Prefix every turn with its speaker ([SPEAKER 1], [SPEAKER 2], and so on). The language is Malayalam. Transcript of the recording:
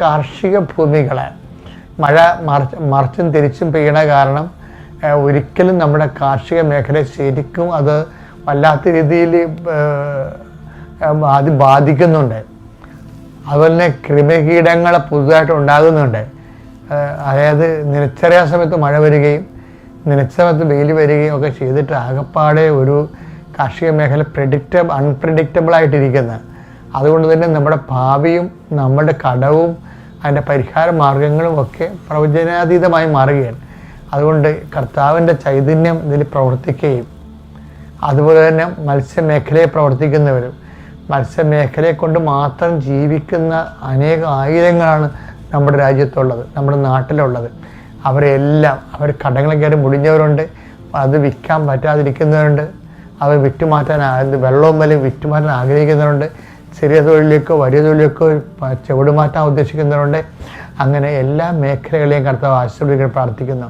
[SPEAKER 1] കാർഷിക ഭൂമികളെ മഴ മറിച്ച് മറിച്ചും തിരിച്ചും പെയ്യണ കാരണം ഒരിക്കലും നമ്മുടെ കാർഷിക മേഖല ശരിക്കും അത് വല്ലാത്ത രീതിയിൽ അത് ബാധിക്കുന്നുണ്ട്. അതുപോലെ തന്നെ കൃമികീടങ്ങൾ പുതുതായിട്ട് ഉണ്ടാകുന്നുണ്ട്. അതായത് നിലച്ചറിയാ സമയത്ത് മഴ വരികയും നിലച്ച സമയത്ത് വെയിൽ വരികയും ഒക്കെ ചെയ്തിട്ട് ആകപ്പാടെ ഒരു കാർഷിക മേഖല പ്രെഡിക്റ്റബിൾ അൺപ്രഡിക്റ്റബിൾ ആയിട്ടിരിക്കുന്നത് അതുകൊണ്ട് തന്നെ നമ്മുടെ ഭാവിയും നമ്മുടെ കടവും അതിന്റെ പരിഹാര മാർഗങ്ങളും ഒക്കെ പ്രവചനാതീതമായി മാറുകയാണ്. അതുകൊണ്ട് കർത്താവിന്റെ ചൈതന്യം ഇതിൽ പ്രവർത്തിക്കുകയും അതുപോലെ തന്നെ മത്സ്യമേഖലയെ പ്രവർത്തിക്കുന്നവരും മത്സ്യമേഖലയെ കൊണ്ട് മാത്രം ജീവിക്കുന്ന അനേക ആയിരങ്ങളാണ് നമ്മുടെ രാജ്യത്തുള്ളത് നമ്മുടെ നാട്ടിലുള്ളത്. അവരെല്ലാം അവർ കടങ്ങൾ കയറി മുടിഞ്ഞവരുണ്ട് അത് വിൽക്കാൻ പറ്റാതിരിക്കുന്നവരുണ്ട് അവർ വിറ്റുമാറ്റാൻ വെള്ളവും വലിയ വിറ്റുമാറ്റാൻ ആഗ്രഹിക്കുന്നവരുണ്ട്. ചെറിയ തൊഴിലേക്കോ വലിയ തൊഴിലേക്കോ ചുവടുമാറ്റാൻ ഉദ്ദേശിക്കുന്നവരുണ്ട്. അങ്ങനെ എല്ലാ മേഖലകളെയും കർത്താവ് ആശീർവദിക്കാൻ പ്രാർത്ഥിക്കുന്നു.